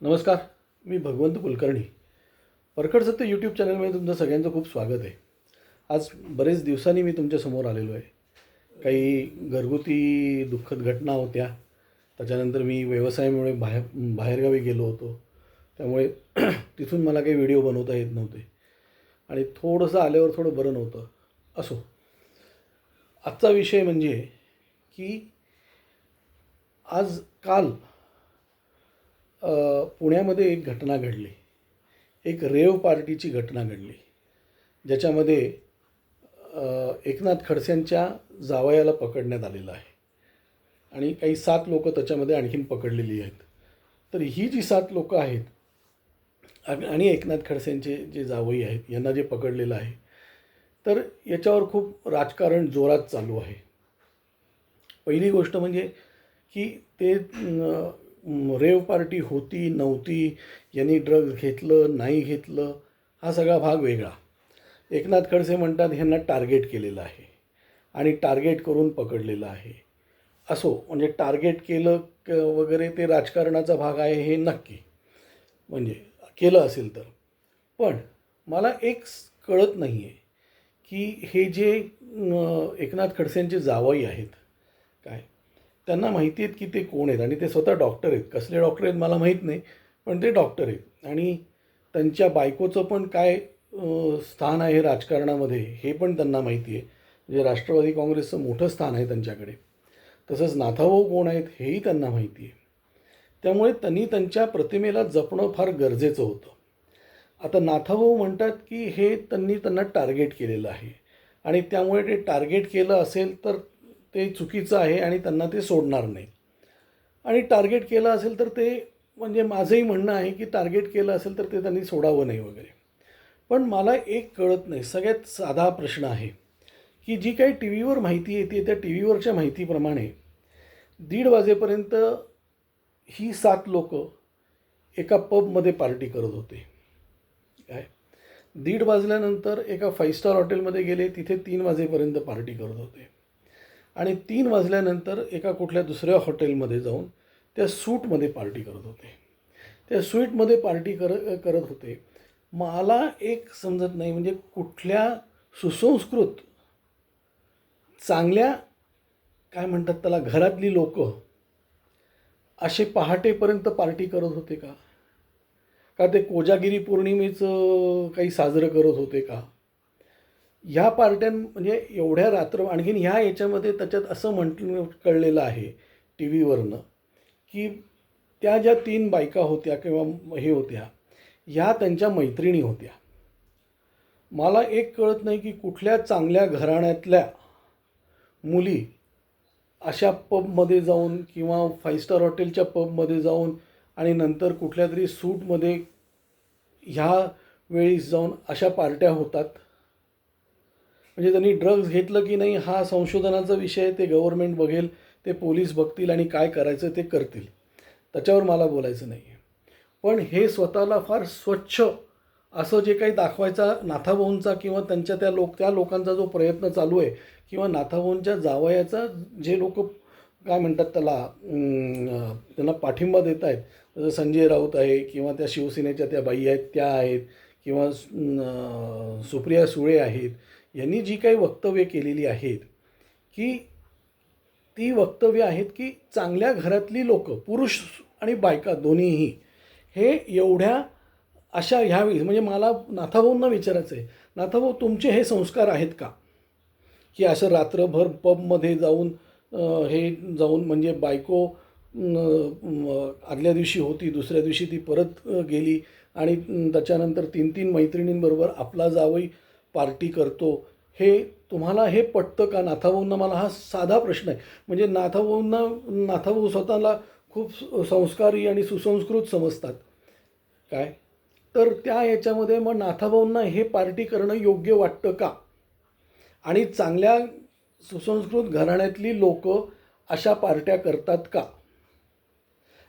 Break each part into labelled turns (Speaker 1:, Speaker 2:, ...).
Speaker 1: नमस्कार मी भगवंत कुलकर्णी. परखड सत्य यूट्यूब चॅनलमध्ये तुमचं सगळ्यांचं खूप स्वागत आहे. आज बरेच दिवसांनी मी तुमच्यासमोर आलेलो आहे. काही घरगुती दुःखद घटना होत्या. त्याच्यानंतर मी व्यवसायामुळे बाहेर बाहेरगावी गेलो होतो. त्यामुळे तिथून मला काही व्हिडिओ बनवता येत नव्हते. आणि थोडंसं आल्यावर थोडं बरं नव्हतं. असो. आजचा विषय म्हणजे की आज काल पुण्यामध्ये एक घटना घडली. एक रेव पार्टीची घटना घडली. ज्याच्यामध्ये एकनाथ खडसेंच्या जावयाला पकडण्यात आलेलं आहे. आणि काही सात लोकं त्याच्यामध्ये आणखीन पकडलेली आहेत. तर ही जी सात लोकं आहेत आणि एकनाथ खडसेंचे जे जावई आहेत यांना जे पकडलेलं आहे तर याच्यावर खूप राजकारण जोरात चालू आहे. पहिली गोष्ट म्हणजे की ते रेव पार्टी होती नव्हती यांनी ड्रग्ज घेतलं नाही घेतलं हा सगळा भाग वेगळा. एकनाथ खडसे म्हणतात ह्यांना टार्गेट केलेलं आहे आणि टार्गेट करून पकडलेलं आहे. असो म्हणजे टार्गेट केलं क वगैरे ते राजकारणाचा भाग आहे हे नक्की. म्हणजे केलं असेल तर. पण मला एक कळत नाही आहे की हे जे एकनाथ खडसेंचे जावई आहेत काय त्यांना माहिती आहेत की ते कोण आहेत आणि ते स्वतः डॉक्टर आहेत. कसले डॉक्टर आहेत मला माहीत नाही पण ते डॉक्टर आहेत. आणि त्यांच्या बायकोचं पण काय स्थान आहे राजकारणामध्ये हे पण त्यांना माहिती आहे. म्हणजे राष्ट्रवादी काँग्रेसचं मोठं स्थान आहे त्यांच्याकडे. तसंच नाथाभाऊ कोण आहेत हेही त्यांना माहिती आहे. त्यामुळे त्यांनी त्यांच्या प्रतिमेला जपणं फार गरजेचं होतं. आता नाथाभाऊ म्हणतात की हे त्यांनी त्यांना टार्गेट केलेलं आहे. आणि त्यामुळे ते टार्गेट केलं असेल तर ते चुकीचं आहे आणि त्यांना ते सोडणार नाही. आणि टार्गेट केलं असेल तर ते म्हणजे माझंही म्हणणं आहे की टार्गेट केलं असेल तर ते त्यांनी सोडावं नाही वगैरे. पण मला एक कळत नाही. सगळ्यात साधा प्रश्न आहे की जी काही टी व्हीवर माहिती येते त्या टी व्हीवरच्या माहितीप्रमाणे दीड वाजेपर्यंत ही सात लोक एका पबमध्ये पार्टी करत होते. काय? दीड वाजल्यानंतर एका फाईव्ह स्टार हॉटेलमध्ये गेले तिथे तीन वाजेपर्यंत पार्टी करत होते. आणि तीन वाजल्यानंतर एका कुठल्या दुसऱ्या हॉटेलमध्ये जाऊन त्या सूटमध्ये पार्टी करत होते. त्या स्वीटमध्ये पार्टी कर करत होते. मला एक समजत नाही म्हणजे कुठल्या सुसंस्कृत चांगल्या काय म्हणतात त्याला घरातली लोक असे पहाटेपर्यंत पार्टी करत होते का? का ते कोजागिरी पौर्णिमेचं काही साजरं करत होते का? ह्या पार्ट्यां म्हणजे एवढ्या रात्र आणखीन ह्या याच्यामध्ये त्याच्यात असं म्हटलं कळलेलं आहे टी व्हीवरनं की त्या ज्या तीन बायका होत्या किंवा हे होत्या ह्या त्यांच्या मैत्रिणी होत्या. मला एक कळत नाही की कुठल्या चांगल्या घराण्यातल्या मुली अशा पबमध्ये जाऊन किंवा फाईव्ह स्टार हॉटेलच्या पबमध्ये जाऊन आणि नंतर कुठल्या तरी सूटमध्ये ह्या वेळीस जाऊन अशा पार्ट्या होतात. म्हणजे त्यांनी ड्रग्ज घेतलं की नाही हा संशोधनाचा विषय ते गव्हर्मेंट बघेल ते पोलीस बघतील आणि काय करायचं ते करतील. त्याच्यावर मला बोलायचं नाही आहे पण हे स्वतःला फार स्वच्छ असं जे काही दाखवायचा नाथाभाऊंचा किंवा त्यांच्या त्या लोक त्या लोकांचा जो प्रयत्न चालू आहे किंवा नाथाभाऊंच्या जावयाचा जे लोक काय म्हणतात त्याला त्यांना पाठिंबा देत आहेत जसं संजय राऊत आहे किंवा त्या शिवसेनेच्या त्या बाई आहेत त्या आहेत किंवा सुप्रिया सुळे आहेत यांनी जी काही वक्तव्य केलेली आहेत की ती वक्तव्य आहेत की चांगल्या घरातली लोक पुरुष आणि बायका दोन्हीही हे एवढ्या अशा ह्यावेळी म्हणजे मला नाथाभाऊंना विचारायचं आहे नाथाभाऊ तुमचे हे संस्कार आहेत का? की असं रात्रभर पबमध्ये जाऊन हे जाऊन म्हणजे बायको आदल्या दिवशी होती दुसऱ्या दिवशी ती परत गेली आणि त्याच्यानंतर तीन तीन मैत्रिणींबरोबर आपला जावई पार्टी करतो हे तुम्हाला हे पटतं का? नाथाभाऊंना मला हा साधा प्रश्न आहे. म्हणजे नाथाभाऊंना नाथाभाऊ स्वतःला खूप संस्कारी आणि सुसंस्कृत समजतात. काय? तर त्या याच्यामध्ये मग नाथाभाऊंना हे पार्टी करणं योग्य वाटतं का? आणि चांगल्या सुसंस्कृत घराण्यातली लोक अशा पार्ट्या करतात का?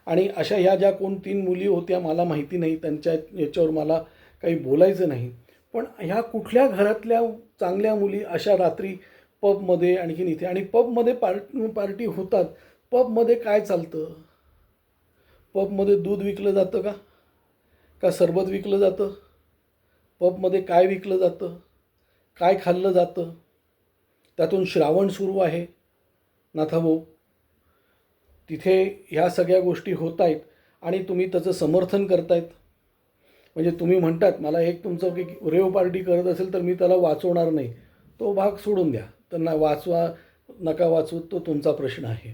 Speaker 1: आणि अशा ह्या ज्या कोण तीन मुली होत्या मला माहिती नाही. त्यांच्या याच्यावर मला काही बोलायचं नाही. पण ह्या कुठल्या घरातल्या चांगल्या मुली अशा रात्री पबमध्ये आणखीन इथे आणि पबमध्ये पार्ट पार्टी होतात. पबमध्ये काय चालतं? पबमध्ये दूध विकलं जातं का? का सरबत विकलं जातं? पबमध्ये काय विकलं जातं? काय खाल्लं जातं? त्यातून श्रावण सुरू आहे. नाथाभाऊ तिथे ह्या सगळ्या गोष्टी होत आहेत आणि तुम्ही त्याचं समर्थन करतायत. म्हणजे तुम्ही म्हणतात मला एक तुमचं की रेव पार्टी करत असेल तर मी त्याला वाचवणार नाही. तो भाग सोडून द्या. त्यांना वाचवा नका वाचवू तो तुमचा प्रश्न आहे.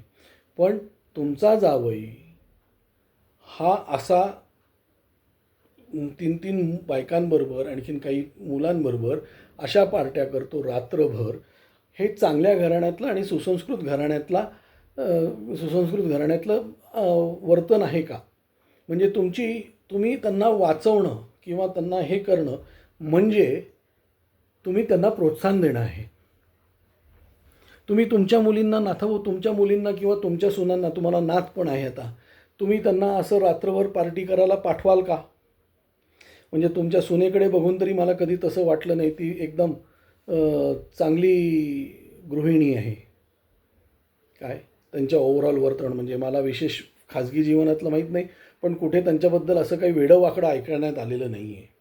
Speaker 1: पण तुमचा जावई हा असा तीन तीन बायकांबरोबर आणखीन काही मुलांबरोबर अशा पार्ट्या करतो रात्रभर. हे चांगल्या घराण्यातलं आणि सुसंस्कृत घराण्यातला सुसंस्कृत घराण्यातलं वर्तन आहे का? म्हणजे तुमची तुम्ही त्यांना वाचवणं किंवा त्यांना हे करणं म्हणजे तुम्ही त्यांना प्रोत्साहन देणं आहे. तुम्ही तुमच्या मुलींना नाथावो तुमच्या मुलींना किंवा तुमच्या सुनांना तुम्हाला नाथ पण आहे आता. तुम्ही त्यांना असं रात्रभर पार्टी करायला पाठवाल का? म्हणजे तुमच्या सुनेकडे बघून तरी मला कधी तसं वाटलं नाही ती एकदम चांगली गृहिणी आहे. काय? त्यांच्या ओव्हरऑल वर्तन म्हणजे मला विशेष खाजगी जीवनातलं माहीत नाही. पण कुठे त्यांच्याबद्दल असं काही वेडं वाकडं ऐकण्यात आलेलं नाही आहे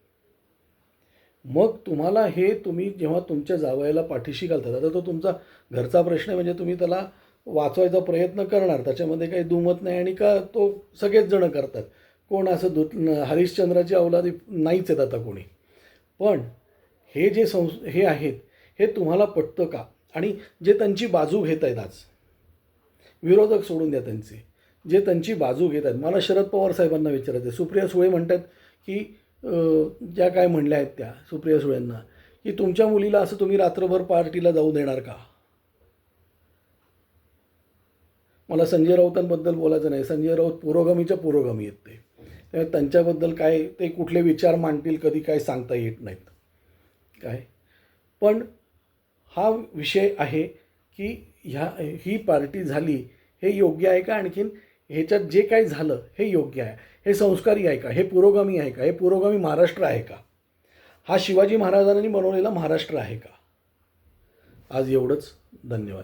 Speaker 1: मग तुम्हाला हे तुम्ही जेव्हा तुमच्या जावयाला पाठीशी घालतात आता तो तुमचा घरचा प्रश्न आहे म्हणजे तुम्ही त्याला वाचवायचा प्रयत्न करणार त्याच्यामध्ये काही दुमत नाही आणि का तो सगळेच जणं करतात. कोण असं दुत हरिश्चंद्राची अवलादी नाहीच आहेत आता कोणी. पण हे जे संस हे आहेत हे तुम्हाला पटतं का? आणि जे त्यांची बाजू घेत आहेत आज विरोधक सोडून द्या त्यांचे. जे त्यांची बाजू घेत आहेत. मला शरद पवार साहेबांना विचारायचं आहे. सुप्रिया सुळे म्हणतात की ज्या काय म्हणल्या आहेत त्या सुप्रिया सुळेंना की तुमच्या मुलीला असं तुम्ही रात्रभर पार्टीला जाऊ देणार का? मला संजय राऊतांबद्दल बोलायचं नाही. संजय राऊत पुरोगामीच्या पुरोगामी आहेत ते. त्यामुळे त्यांच्याबद्दल काय ते कुठले विचार मांडतील कधी काय सांगता येत नाहीत. काय? पण हा विषय आहे की ह्या ही पार्टी झाली हे योग्य आहे का? आणखीन ह्याच्यात जे काही झालं हे योग्य आहे. हे संस्कारी आहे का? हे पुरोगामी आहे का? हे पुरोगामी महाराष्ट्र आहे का? हा शिवाजी महाराजांनी बनवलेला महाराष्ट्र आहे का? आज एवढंच. धन्यवाद.